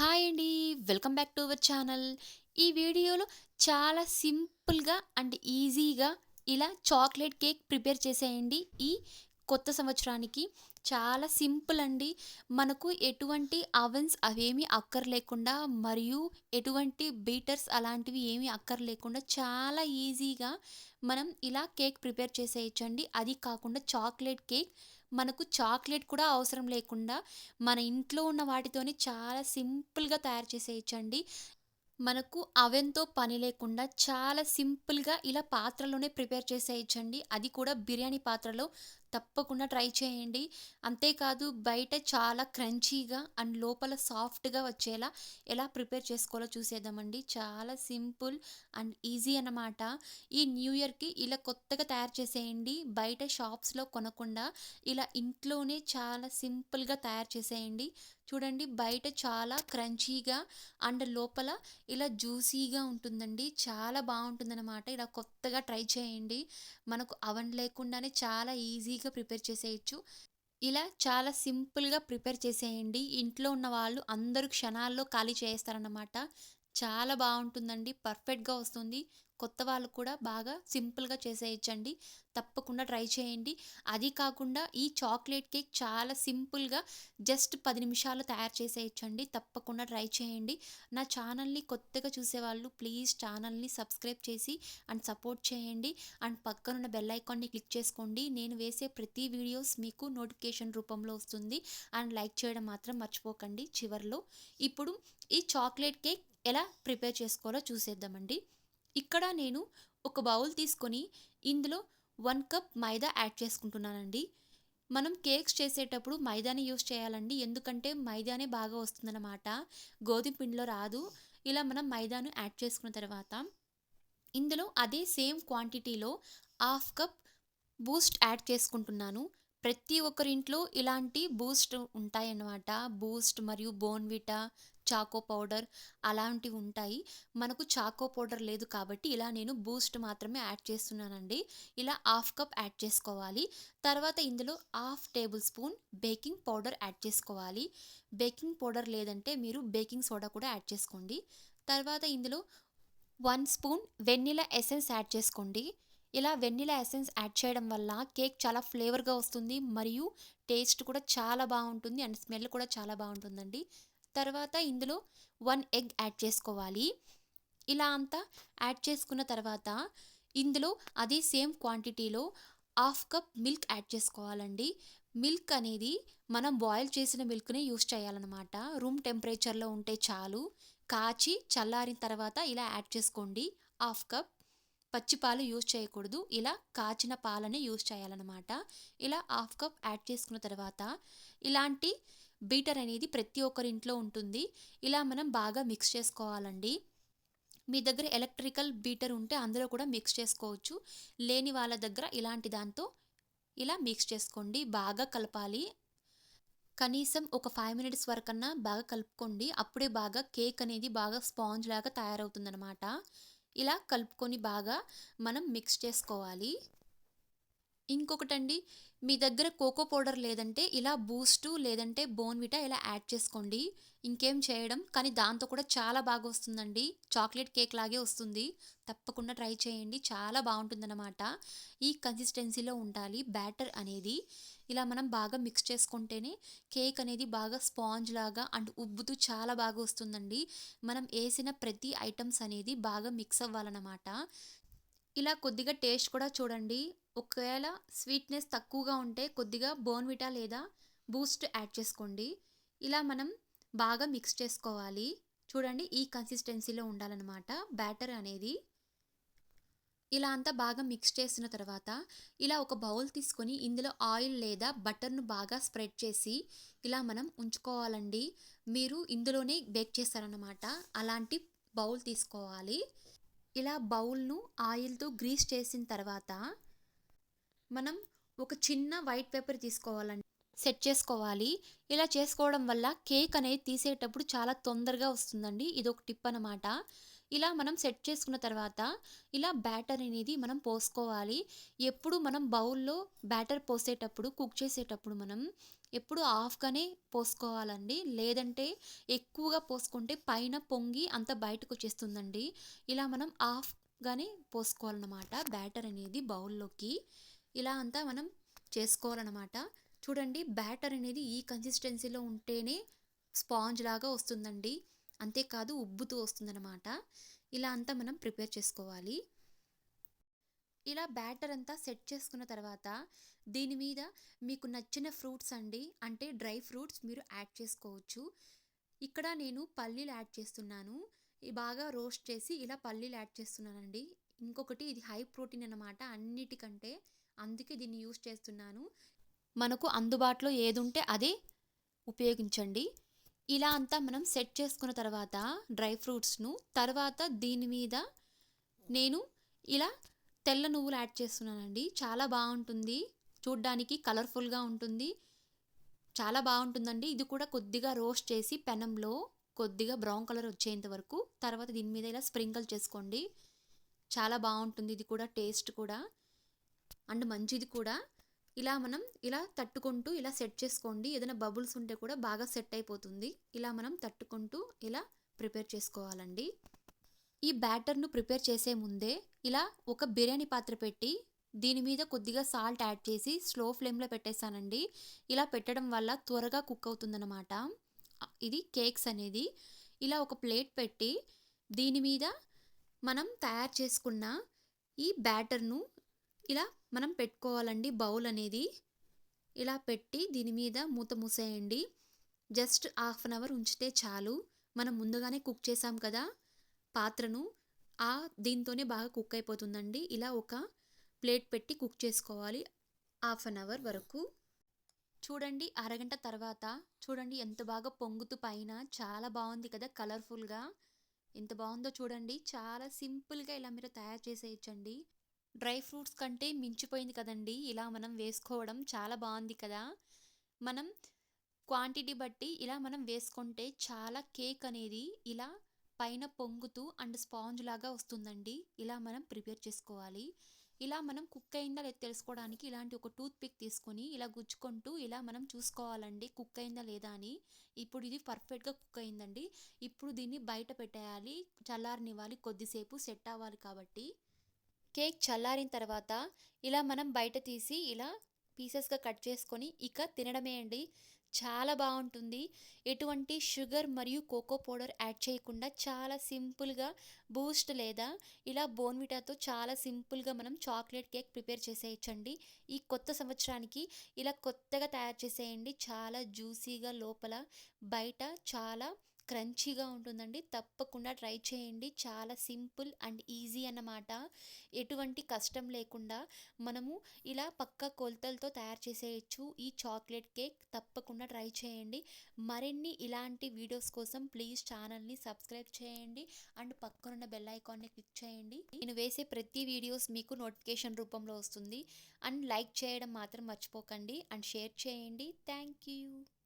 Hi అండి. Welcome back to our channel. ఈ వీడియోలో చాలా సింపుల్గా అండ్ ఈజీగా ఇలా చాక్లెట్ కేక్ ప్రిపేర్ చేసేయండి. ఈ కొత్త సంవత్సరానికి చాలా సింపుల్ అండి. మనకు ఎటువంటి అవెన్స్ అవేమీ అక్కర్లేకుండా మరియు ఎటువంటి బీటర్స్ అలాంటివి ఏమీ అక్కర్లేకుండా చాలా ఈజీగా మనం ఇలా కేక్ ప్రిపేర్ చేసేయచ్చండి. అది కాకుండా చాక్లెట్ కేక్ మనకు చాక్లెట్ కూడా అవసరం లేకుండా మన ఇంట్లో ఉన్న వాటితోనే చాలా సింపుల్గా తయారు చేసేయచ్చండి. మనకు అవెన్తో పని లేకుండా చాలా సింపుల్గా ఇలా పాత్రలోనే ప్రిపేర్ చేసేయచ్చండి. అది కూడా బిర్యానీ పాత్రలో తప్పకుండా ట్రై చేయండి. అంతేకాదు బయట చాలా క్రంచీగా అండ్ లోపల సాఫ్ట్గా వచ్చేలా ఎలా ప్రిపేర్ చేసుకోవాలో చూసేద్దామండి. చాలా సింపుల్ అండ్ ఈజీ అన్నమాట. ఈ న్యూ ఇయర్కి ఇలా కొత్తగా తయారు చేసేయండి. బయట షాప్స్లో కొనకుండా ఇలా ఇంట్లోనే చాలా సింపుల్గా తయారు చేసేయండి. చూడండి బయట చాలా క్రంచీగా అండ్ లోపల ఇలా జ్యూసీగా ఉంటుందండి. చాలా బాగుంటుందన్నమాట. ఇలా కొత్తగా ట్రై చేయండి. మనకు అవన్ లేకుండానే చాలా ఈజీగా ప్రిపేర్ చేసేయచ్చు. ఇలా చాలా సింపుల్గా ప్రిపేర్ చేసేయండి. ఇంట్లో ఉన్న వాళ్ళు అందరూ క్షణాల్లో ఖాళీ చేస్తారన్నమాట. చాలా బాగుంటుందండి. పర్ఫెక్ట్గా వస్తుంది. కొత్త వాళ్ళు కూడా బాగా సింపుల్గా చేసేయచ్చండి. తప్పకుండా ట్రై చేయండి. అది కాకుండా ఈ చాక్లెట్ కేక్ చాలా సింపుల్గా జస్ట్ పది నిమిషాలు తయారు చేసేయచ్చండి. తప్పకుండా ట్రై చేయండి. నా ఛానల్ని కొత్తగా చూసేవాళ్ళు ప్లీజ్ ఛానల్ని సబ్స్క్రైబ్ చేసి అండ్ సపోర్ట్ చేయండి. అండ్ పక్కనున్న బెల్ ఐకాన్ని క్లిక్ చేసుకోండి. నేను వేసే ప్రతి వీడియోస్ మీకు నోటిఫికేషన్ రూపంలో వస్తుంది. అండ్ లైక్ చేయడం మాత్రం మర్చిపోకండి. చివరిలో ఇప్పుడు ఈ చాక్లెట్ కేక్ ఎలా ప్రిపేర్ చేసుకోవాలో చూసేద్దామండి. ఇక్కడ నేను ఒక బౌల్ తీసుకొని ఇందులో వన్ కప్ మైదా యాడ్ చేసుకుంటున్నానండి. మనం కేక్స్ చేసేటప్పుడు మైదాని యూస్ చేయాలండి. ఎందుకంటే మైదానే బాగా వస్తుందన్నమాట. గోధుమ పిండిలో రాదు. ఇలా మనం మైదాను యాడ్ చేసుకున్న తర్వాత ఇందులో అదే సేమ్ క్వాంటిటీలో హాఫ్ కప్ బూస్ట్ యాడ్ చేసుకుంటున్నాను. ప్రతి ఒక్కరింట్లో ఇలాంటి బూస్ట్ ఉంటాయన్నమాట. బూస్ట్ మరియు బోన్విటా చాకో పౌడర్ అలాంటివి ఉంటాయి. మనకు చాకో పౌడర్ లేదు కాబట్టి ఇలా నేను బూస్ట్ మాత్రమే యాడ్ చేస్తున్నానండి. ఇలా హాఫ్ కప్ యాడ్ చేసుకోవాలి. తర్వాత ఇందులో half tablespoon baking powder add చేసుకోవాలి. బేకింగ్ పౌడర్ లేదంటే మీరు బేకింగ్ సోడా కూడా యాడ్ చేసుకోండి. తర్వాత ఇందులో one spoon vanilla essence add చేసుకోండి. ఇలా వెన్నీలా ఎసెన్స్ యాడ్ చేయడం వల్ల కేక్ చాలా ఫ్లేవర్గా వస్తుంది. మరియు టేస్ట్ కూడా చాలా బాగుంటుంది. అండ్ స్మెల్ కూడా చాలా బాగుంటుందండి. తర్వాత ఇందులో వన్ ఎగ్ యాడ్ చేసుకోవాలి. ఇలా అంతా యాడ్ చేసుకున్న తర్వాత ఇందులో అదే సేమ్ క్వాంటిటీలో హాఫ్ కప్ మిల్క్ యాడ్ చేసుకోవాలండి. మిల్క్ అనేది మనం బాయిల్ చేసిన మిల్క్నే యూస్ చేయాలన్నమాట. రూమ్ టెంపరేచర్లో ఉంటే చాలు. కాచి చల్లారిన తర్వాత ఇలా యాడ్ చేసుకోండి. హాఫ్ కప్ పచ్చి పాలు యూజ్ చేయకూడదు. ఇలా కాచిన పాలనే యూజ్ చేయాలన్నమాట. ఇలా హాఫ్ కప్ యాడ్ చేసుకున్న తర్వాత ఇలాంటి బీటర్ అనేది ప్రతి ఒక్కరి ఇంట్లో ఉంటుంది. ఇలా మనం బాగా మిక్స్ చేసుకోవాలండి. మీ దగ్గర ఎలక్ట్రికల్ బీటర్ ఉంటే అందులో కూడా మిక్స్ చేసుకోవచ్చు. లేని వాళ్ళ దగ్గర ఇలాంటి దాంతో ఇలా మిక్స్ చేసుకోండి. బాగా కలపాలి. కనీసం ఒక ఫైవ్ మినిట్స్ వరకన్నా బాగా కలుపుకోండి. అప్పుడే బాగా కేక్ అనేది బాగా స్పాంజ్ లాగా తయారవుతుందనమాట ఇలా కలుపుకొని బాగా మనం మిక్స్ చేసుకోవాలి. ఇంకొకటండి మీ దగ్గర కోకో పౌడర్ లేదంటే ఇలా బూస్టు లేదంటే బోన్విటా ఇలా యాడ్ చేసుకోండి. ఇంకేం చేయడం కానీ దాంతో కూడా చాలా బాగా వస్తుందండి. చాక్లెట్ కేక్ లాగే వస్తుంది. తప్పకుండా ట్రై చేయండి. చాలా బాగుంటుందన్నమాట. ఈ కన్సిస్టెన్సీలో ఉండాలి బ్యాటర్ అనేది. ఇలా మనం బాగా మిక్స్ చేసుకుంటేనే కేక్ అనేది బాగా స్పాంజ్ లాగా అండ్ ఉబ్బుతూ చాలా బాగా వస్తుందండి. మనం వేసిన ప్రతి ఐటమ్స్ అనేది బాగా మిక్స్ అవ్వాలన్నమాట. ఇలా కొద్దిగా టేస్ట్ కూడా చూడండి. ఒకవేళ స్వీట్నెస్ తక్కువగా ఉంటే కొద్దిగా బోన్విటా లేదా బూస్ట్ యాడ్ చేసుకోండి. ఇలా మనం బాగా మిక్స్ చేసుకోవాలి. చూడండి ఈ కన్సిస్టెన్సీలో ఉండాలన్నమాట. బ్యాటర్ అనేది ఇలా అంతా బాగా మిక్స్ చేసిన తర్వాత ఇలా ఒక బౌల్ తీసుకొని ఇందులో ఆయిల్ లేదా బటర్ను బాగా స్ప్రెడ్ చేసి ఇలా మనం ఉంచుకోవాలండి. మీరు ఇందులోనే బేక్ చేస్తారన్నమాట. అలాంటి బౌల్ తీసుకోవాలి. ఇలా బౌల్ను ఆయిల్తో గ్రీస్ చేసిన తర్వాత మనం ఒక చిన్న వైట్ పేపర్ తీసుకోవాలండి. సెట్ చేసుకోవాలి. ఇలా చేసుకోవడం వల్ల కేక్ అనేది తీసేటప్పుడు చాలా తొందరగా వస్తుందండి. ఇది ఒక టిప్ అనమాట ఇలా మనం సెట్ చేసుకున్న తర్వాత ఇలా బ్యాటర్ అనేది మనం పోసుకోవాలి. ఎప్పుడు మనం బౌల్లో బ్యాటర్ పోసేటప్పుడు కుక్ చేసేటప్పుడు మనం ఎప్పుడు హాఫ్గానే పోసుకోవాలండి. లేదంటే ఎక్కువగా పోసుకుంటే పైన పొంగి అంత బయటకు వచ్చేస్తుందండి. ఇలా మనం హాఫ్గానే పోసుకోవాలన్నమాట బ్యాటర్ అనేది బౌల్లోకి ఇలా అంతా మనం చేసుకోవాలన్నమాట. చూడండి బ్యాటర్ అనేది ఈ కన్సిస్టెన్సీలో ఉంటేనే స్పాంజ్ లాగా వస్తుందండి. అంతేకాదు ఉబ్బుతూ వస్తుందన్నమాట. ఇలా అంతా మనం ప్రిపేర్ చేసుకోవాలి. ఇలా బ్యాటర్ అంతా సెట్ చేసుకున్న తర్వాత దీని మీద మీకు నచ్చిన ఫ్రూట్స్ అండి అంటే డ్రై ఫ్రూట్స్ మీరు యాడ్ చేసుకోవచ్చు. ఇక్కడ నేను పల్లీలు యాడ్ చేస్తున్నాను. బాగా రోస్ట్ చేసి ఇలా పల్లీలు యాడ్ చేస్తున్నానండి. ఇంకొకటి ఇది హై ప్రోటీన్ అనమాట అన్నిటికంటే అందుకే దీన్ని యూస్ చేస్తున్నాను. మనకు అందుబాటులో ఏది ఉంటే అదే ఉపయోగించండి. ఇలా అంతా మనం సెట్ చేసుకున్న తర్వాత డ్రై ఫ్రూట్స్ను తర్వాత దీని మీద నేను ఇలా తెల్ల నువ్వులు యాడ్ చేస్తున్నానండి. చాలా బాగుంటుంది. చూడ్డానికి కలర్ఫుల్గా ఉంటుంది. చాలా బాగుంటుందండి. ఇది కూడా కొద్దిగా రోస్ట్ చేసి పెనంలో కొద్దిగా బ్రౌన్ కలర్ వచ్చేంత వరకు తర్వాత దీని మీద ఇలా స్ప్రింకిల్ చేసుకోండి. చాలా బాగుంటుంది. ఇది కూడా టేస్ట్ కూడా. అండ్ మంచిది కూడా. ఇలా మనం ఇలా తట్టుకుంటూ ఇలా సెట్ చేసుకోండి. ఏదైనా బబుల్స్ ఉంటే కూడా బాగా సెట్ అయిపోతుంది. ఇలా మనం తట్టుకుంటూ ఇలా ప్రిపేర్ చేసుకోవాలండి. ఈ బ్యాటర్ను ప్రిపేర్ చేసే ముందే ఇలా ఒక బిర్యానీ పాత్ర పెట్టి దీని మీద కొద్దిగా సాల్ట్ యాడ్ చేసి స్లో ఫ్లేమ్లో పెట్టేశానండి ఇలా పెట్టడం వల్ల త్వరగా కుక్ అవుతుందన్నమాట. ఇది కేక్స్ అనేది. ఇలా ఒక ప్లేట్ పెట్టి దీని మీద మనం తయారు చేసుకున్న ఈ బ్యాటర్ను ఇలా మనం పెట్టుకోవాలండి బౌల్ అనేది. ఇలా పెట్టి దీని మీద మూత మూసేయండి. జస్ట్ హాఫ్ అన్ అవర్ ఉంచితే చాలు. మనం ముందుగానే కుక్ చేసాం కదా. పాత్రను ఆ దీంతోనే బాగా కుక్ అయిపోతుందండి. ఇలా ఒక ప్లేట్ పెట్టి కుక్ చేసుకోవాలి. హాఫ్ అన్ అవర్ వరకు. చూడండి అరగంట తర్వాత. చూడండి ఎంత బాగా పొంగుతూ పైన. చాలా బాగుంది కదా కలర్ఫుల్గా. ఎంత బాగుందో చూడండి. చాలా సింపుల్గా ఇలా మీరు తయారు చేసేయచ్చండి. డ్రై ఫ్రూట్స్ కంటే మించిపోయింది కదండి. ఇలా మనం వేసుకోవడం చాలా బాగుంది కదా. మనం క్వాంటిటీ బట్టి ఇలా మనం వేసుకుంటే చాలా కేక్ అనేది ఇలా పైన పొంగుతూ అండ్ స్పాంజ్ లాగా వస్తుందండి. ఇలా మనం ప్రిపేర్ చేసుకోవాలి. ఇలా మనం కుక్ అయిందా లేదా తెలుసుకోవడానికి ఇలాంటి ఒక టూత్ పిక్ తీసుకొని ఇలా గుచ్చుకుంటూ ఇలా మనం చూసుకోవాలండి. కుక్ అయిందా లేదా అని. ఇప్పుడు ఇది పర్ఫెక్ట్గా కుక్ అయిందండి. ఇప్పుడు దీన్ని బయట పెట్టేయాలి. చల్లారనివ్వాలి కొద్దిసేపు. సెట్ అవ్వాలి కాబట్టి. కేక్ చల్లారిన తర్వాత ఇలా మనం బయట తీసి ఇలా పీసెస్గా కట్ చేసుకొని ఇక తినడమే అండి. చాలా బాగుంటుంది. ఎటువంటి షుగర్ మరియు కోకో పౌడర్ యాడ్ చేయకుండా చాలా సింపుల్గా బూస్ట్ లేదా ఇలా బోన్విటాతో చాలా సింపుల్గా మనం చాక్లెట్ కేక్ ప్రిపేర్ చేసేయచ్చండి. ఈ కొత్త సంవత్సరానికి ఇలా కొత్తగా తయారు చేసేయండి. చాలా జ్యూసీగా లోపల బయట చాలా క్రంచీగా ఉంటుందండి. తప్పకుండా ట్రై చేయండి. చాలా సింపుల్ అండ్ ఈజీ అన్నమాట. ఎటువంటి కష్టం లేకుండా మనము ఇలా పక్క కొలతలతో తయారు చేసేయచ్చు. ఈ చాక్లెట్ కేక్ తప్పకుండా ట్రై చేయండి. మరిన్ని ఇలాంటి వీడియోస్ కోసం ప్లీజ్ ఛానల్ని సబ్స్క్రైబ్ చేయండి. అండ్ పక్కనున్న బెల్ ఐకాన్ని క్లిక్ చేయండి. నేను వేసే ప్రతి వీడియోస్ మీకు నోటిఫికేషన్ రూపంలో వస్తుంది. అండ్ లైక్ చేయడం మాత్రం మర్చిపోకండి. అండ్ షేర్ చేయండి. Thank you.